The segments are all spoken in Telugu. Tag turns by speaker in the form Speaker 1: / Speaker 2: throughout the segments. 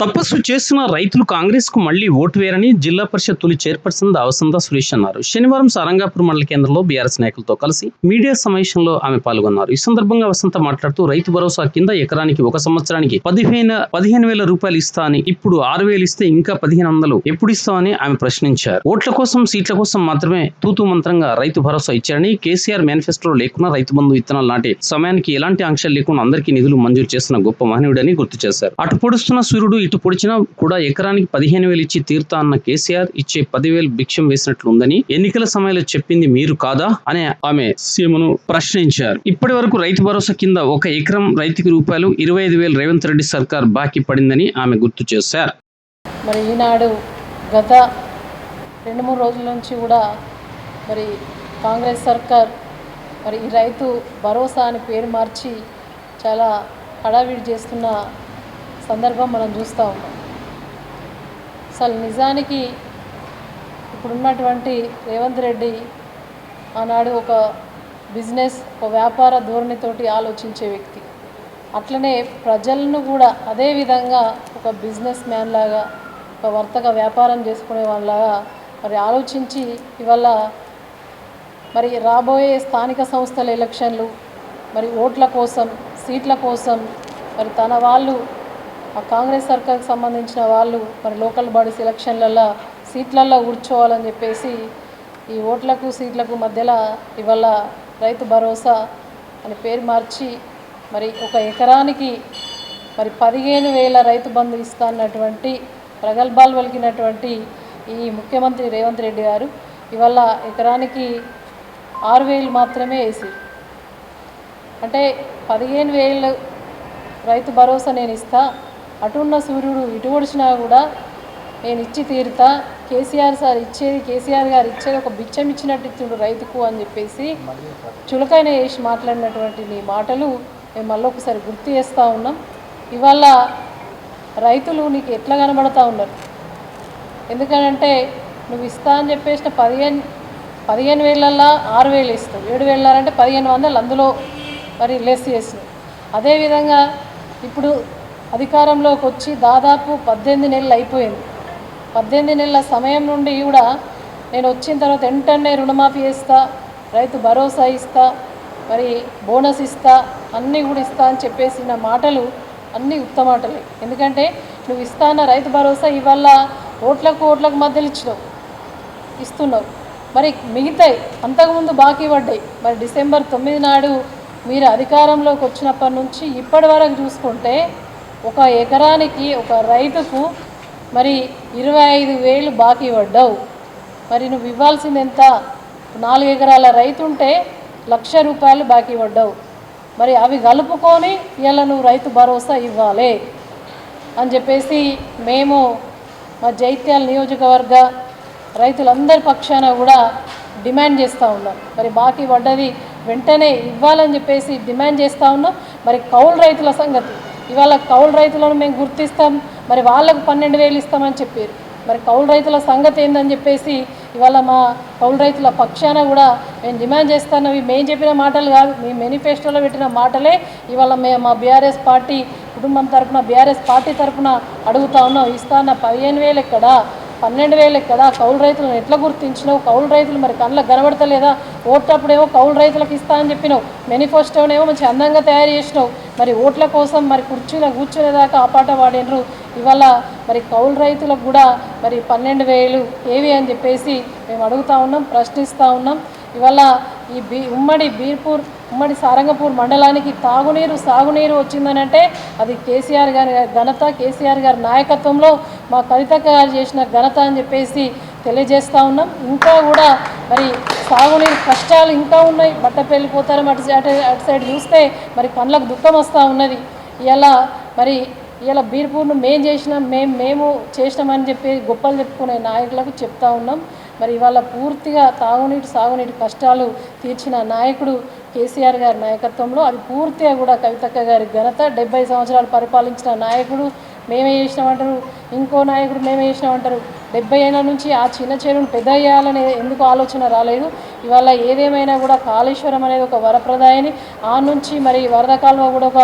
Speaker 1: తపస్సు చేస్తున్న రైతులు కాంగ్రెస్కు మళ్ళీ ఓటు వేయరని జిల్లా పరిషత్ తొలి చైర్పర్సన్ వసంత సురేష్ అన్నారు. శనివారం సారంగాపూర్ మండల కేంద్రంలో బీఆర్ఎస్ నాయకులతో కలిసి మీడియా సమావేశంలో ఆమె పాల్గొన్నారు. ఈ సందర్భంగా వసంత మాట్లాడుతూ రైతు భరోసా కింద ఎకరానికి ఒక సంవత్సరానికి పదిహేను పదిహేను వేల రూపాయలు ఇస్తా అని ఇప్పుడు ఆరు వేలు ఇస్తే ఇంకా పదిహేను వందలు ఎప్పుడు ఇస్తామని ఆమె ప్రశ్నించారు. ఓట్ల కోసం సీట్ల కోసం మాత్రమే తూతూ మంత్రంగా రైతు భరోసా ఇచ్చారని కేసీఆర్ మేనిఫెస్టోలో లేకున్నా రైతు బంధు విత్తనాలు నాటి సమయానికి ఎలాంటి ఆంక్షలు లేకుండా అందరికీ నిధులు మంజూరు చేస్తున్న గొప్ప మహనీయుడని గుర్తు చేశారు. అటు పొడుస్తున్న సూర్యుడు ఇటు పొడిచినా కూడా ఎకరానికి పదిహేను వేలు ఇచ్చి తీరుతా అన్న కేసీఆర్ ఇచ్చే పదివేలు భిక్షం వేసినట్లు ఉందని ఎన్నికల సమయంలో చెప్పింది మీరు కాదా అని ఆమె సీఎంను ప్రశ్నించారు. ఇప్పటి వరకు రైతు భరోసా కింద ఒక ఎకరం రైతుకి రూపాయలు ఇరవై ఐదు వేలు రేవంత్ రెడ్డి సర్కార్ బాకీ పడిందని ఆమె గుర్తు చేశారు.
Speaker 2: మరి ఈనాడు గత రెండు మూడు రోజుల నుంచి కూడా మరి కాంగ్రెస్ సర్కార్ మరి ఈ రైతు భరోసా అని పేరు మార్చి చాలా హడావిడి చేస్తున్న సందర్భం మనం చూస్తూ ఉన్నాం అసలు నిజానికి ఇప్పుడున్నటువంటి రేవంత్ రెడ్డి ఆనాడు ఒక బిజినెస్ ఒక వ్యాపార ధోరణితోటి ఆలోచించే వ్యక్తి. అట్లనే ప్రజలను కూడా అదే విధంగా ఒక బిజినెస్ మ్యాన్ లాగా ఒక వర్తక వ్యాపారం చేసుకునే వాళ్ళలాగా మరి ఆలోచించి ఇవాళ మరి రాబోయే స్థానిక సంస్థల ఎలక్షన్లు మరి ఓట్ల కోసం సీట్ల కోసం మరి తన వాళ్ళు ఆ కాంగ్రెస్ సర్కార్కి సంబంధించిన వాళ్ళు మరి లోకల్ బాడీస్ ఎలక్షన్లలో సీట్లల్లో కూర్చోవాలని చెప్పేసి ఈ ఓట్లకు సీట్లకు మధ్యలో ఇవాళ రైతు భరోసా అని పేరు మార్చి మరి ఒక ఎకరానికి మరి పదిహేను వేల రైతు బంధు ఇస్తానటువంటి ప్రగల్భాలు పలికినటువంటి ఈ ముఖ్యమంత్రి రేవంత్ రెడ్డి గారు ఇవాళ ఎకరానికి ఆరు వేలు మాత్రమే వేసి అంటే పదిహేను వేలు రైతు భరోసా నేను ఇస్తా అటున్న సూర్యుడు ఇటు ఒడిచినా కూడా నేను ఇచ్చి తీరుతా. కేసీఆర్ సార్ ఇచ్చేది కేసీఆర్ గారు ఇచ్చేది ఒక బిచ్చం ఇచ్చినట్టు ఇచ్చిండు రైతుకు అని చెప్పేసి చులకైన వేసి మాట్లాడినటువంటి నీ మాటలు మేము మళ్ళీ ఒకసారి గుర్తు చేస్తూ ఉన్నాం. ఇవాళ రైతులు నీకు ఎట్లా కనబడతా ఉన్నారు? ఎందుకంటే నువ్వు ఇస్తా అని చెప్పేసిన పదిహేను పదిహేను వేలల్లా ఆరు వేలు ఇస్తావు. ఏడు వేలంటే పదిహేను వందలు అందులో మరి లెస్ చేసినావు. అదేవిధంగా ఇప్పుడు అధికారంలోకి వచ్చి దాదాపు పద్దెనిమిది నెలలు అయిపోయింది. పద్దెనిమిది నెలల సమయం నుండి కూడా నేను వచ్చిన తర్వాత వెంటనే రుణమాఫీ ఇస్తా రైతు భరోసా ఇస్తా మరి బోనస్ ఇస్తా అన్నీ కూడా ఇస్తా అని చెప్పేసిన మాటలు అన్నీ ఉత్తమాటలే ఎందుకంటే నువ్వు ఇస్తా అన్న రైతు భరోసా ఇవాళ ఓట్లకు ఓట్లకు మధ్యలో ఇచ్చినావు ఇస్తున్నావు. మరి మిగతాయి అంతకుముందు బాకీ పడ్డాయి. మరి డిసెంబర్ తొమ్మిది నాడు మీరు అధికారంలోకి వచ్చినప్పటి నుంచి ఇప్పటి వరకు చూసుకుంటే ఒక ఎకరానికి ఒక రైతుకు మరి ఇరవై ఐదు వేలు బాకీ పడ్డావు. మరి నువ్వు ఇవ్వాల్సింది ఎంత నాలుగు ఎకరాల రైతు ఉంటే లక్ష రూపాయలు బాకీ పడ్డావు. మరి అవి కలుపుకొని ఇలా నువ్వు రైతు భరోసా ఇవ్వాలి అని చెప్పేసి మేము మా జైత్యాల నియోజకవర్గ రైతులందరి పక్షాన కూడా డిమాండ్ చేస్తూ ఉన్నాం. మరి బాకీ పడ్డది వెంటనే ఇవ్వాలని చెప్పేసి డిమాండ్ చేస్తూ ఉన్నాం. మరి కౌలు రైతుల సంగతి ఇవాళ కౌలు రైతులను మేము గుర్తిస్తాం మరి వాళ్ళకు పన్నెండు వేలు ఇస్తామని చెప్పారు. మరి కౌలు రైతుల సంగతి ఏందని చెప్పేసి ఇవాళ మా కౌలు రైతుల పక్షాన కూడా మేము డిమాండ్ చేస్తున్నవి మేము చెప్పిన మాటలు కాదు మీ మేనిఫెస్టోలో పెట్టిన మాటలే ఇవాళ మేము మా బీఆర్ఎస్ పార్టీ కుటుంబం తరపున బీఆర్ఎస్ పార్టీ తరఫున అడుగుతా ఉన్నాం. ఇస్తాన పదిహేను వేలు ఎక్కడా? పన్నెండు వేలు ఎక్కడా? కౌలు రైతులను ఎట్లా గుర్తించినావు? కౌలు రైతులు మరి కళ్ళకు కనబడతలేదా? ఓటప్పుడేమో కౌలు రైతులకు ఇస్తా అని చెప్పినావు. మేనిఫెస్టోనేమో మంచి అందంగా తయారు చేసినావు. మరి ఓట్ల కోసం మరి కుర్చీలో కూర్చునేదాకా ఆపాట వాడినరు ఇవాళ మరి కౌలు రైతులకు కూడా మరి పన్నెండు వేలు ఏవి అని చెప్పేసి మేము అడుగుతా ఉన్నాం ప్రశ్నిస్తూ ఉన్నాం. ఇవాళ ఈ బీ ఉమ్మడి బీర్పూర్ ఉమ్మడి సారంగపూర్ మండలానికి తాగునీరు సాగునీరు వచ్చిందనంటే అది కేసీఆర్ గారి ఘనత కేసీఆర్ గారి నాయకత్వంలో మా కవిత గారు చేసిన ఘనత అని చెప్పేసి తెలియజేస్తూ ఉన్నాం. ఇంకా కూడా మరి సాగునీరు కష్టాలు ఇంకా ఉన్నాయి. బట్ట పెళ్ళిపోతారు అటు అటు అటు సైడ్ చూస్తే మరి పనులకు దుఃఖం వస్తూ ఉన్నది. ఇలా మరి ఇలా బీర్పూర్ను మేము చేసినాం మేము మేము చేసినామని చెప్పి గొప్పలు చెప్పుకునే నాయకులకు చెప్తా ఉన్నాం. మరి ఇవాళ పూర్తిగా తాగునీటి సాగునీటి కష్టాలు తీర్చిన నాయకుడు కేసీఆర్ గారి నాయకత్వంలో అది పూర్తిగా కూడా కవితక్క గారి ఘనత. డెబ్బై సంవత్సరాలు పరిపాలించిన నాయకుడు మేమే చేసినామంటారు. ఇంకో నాయకుడు మేమే చేసినామంటారు. డెబ్బై ఏళ్ళ నుంచి ఆ చిన్న చెరువును పెద్ద చేయాలనే ఎందుకు ఆలోచన రాలేదు? ఇవాళ ఏదేమైనా కూడా కాళేశ్వరం అనేది ఒక వరప్రదాయని ఆ నుంచి మరి వరద కాలువ కూడా ఒక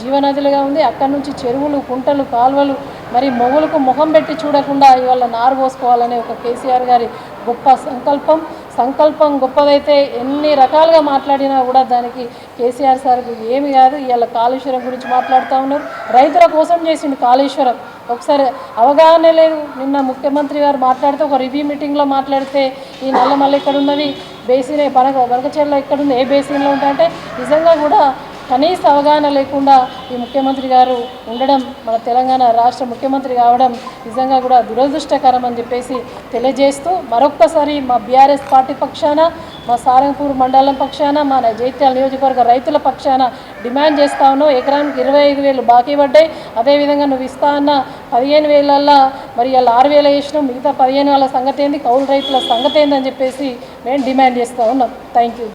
Speaker 2: జీవనదిలుగా జీవనదులుగా ఉంది. అక్కడ నుంచి చెరువులు కుంటలు కాలువలు మరి మొగులకు ముఖం పెట్టి చూడకుండా ఇవాళ నారు పోసుకోవాలనే ఒక కేసీఆర్ గారి గొప్ప సంకల్పం. సంకల్పం గొప్పదైతే ఎన్ని రకాలుగా మాట్లాడినా కూడా దానికి కేసీఆర్ సార్కి ఏమి కాదు. ఇవాళ కాళేశ్వరం గురించి మాట్లాడుతూ ఉన్నారు. రైతుల కోసం చేసిండు కాళేశ్వరం. ఒకసారి అవగాహన లేదు. నిన్న ముఖ్యమంత్రి గారు మాట్లాడితే ఒక రివ్యూ మీటింగ్లో మాట్లాడితే ఈ నల్లమల్ల ఇక్కడ ఉన్నవి బేసిన్ బనక బనకచెర్ల ఇక్కడ ఉంది ఏ బేసిన్లో ఉంటాయంటే నిజంగా కూడా కనీస అవగాహన లేకుండా ఈ ముఖ్యమంత్రి గారు ఉండడం మన తెలంగాణ రాష్ట్ర ముఖ్యమంత్రి కావడం నిజంగా కూడా దురదృష్టకరం అని చెప్పేసి తెలియజేస్తూ మరొక్కసారి మా బీఆర్ఎస్ పార్టీ పక్షాన మా సారంగపూర్ మండలం పక్షాన మా జైత్యాల నియోజకవర్గ రైతుల పక్షాన డిమాండ్ చేస్తా ఉన్నాం ఎకరానికి ఇరవై ఐదు వేలు బాకీ పడ్డాయి. అదేవిధంగా నువ్వు ఇస్తా అన్న పదిహేను వేలల్లో మరి అలా ఆరు వేల వేసినాం మిగతా పదిహేను వేల సంగతి ఏంది? కౌలు రైతుల సంగతి ఏందని చెప్పేసి మేము డిమాండ్ చేస్తూ ఉన్నాం. Thank you.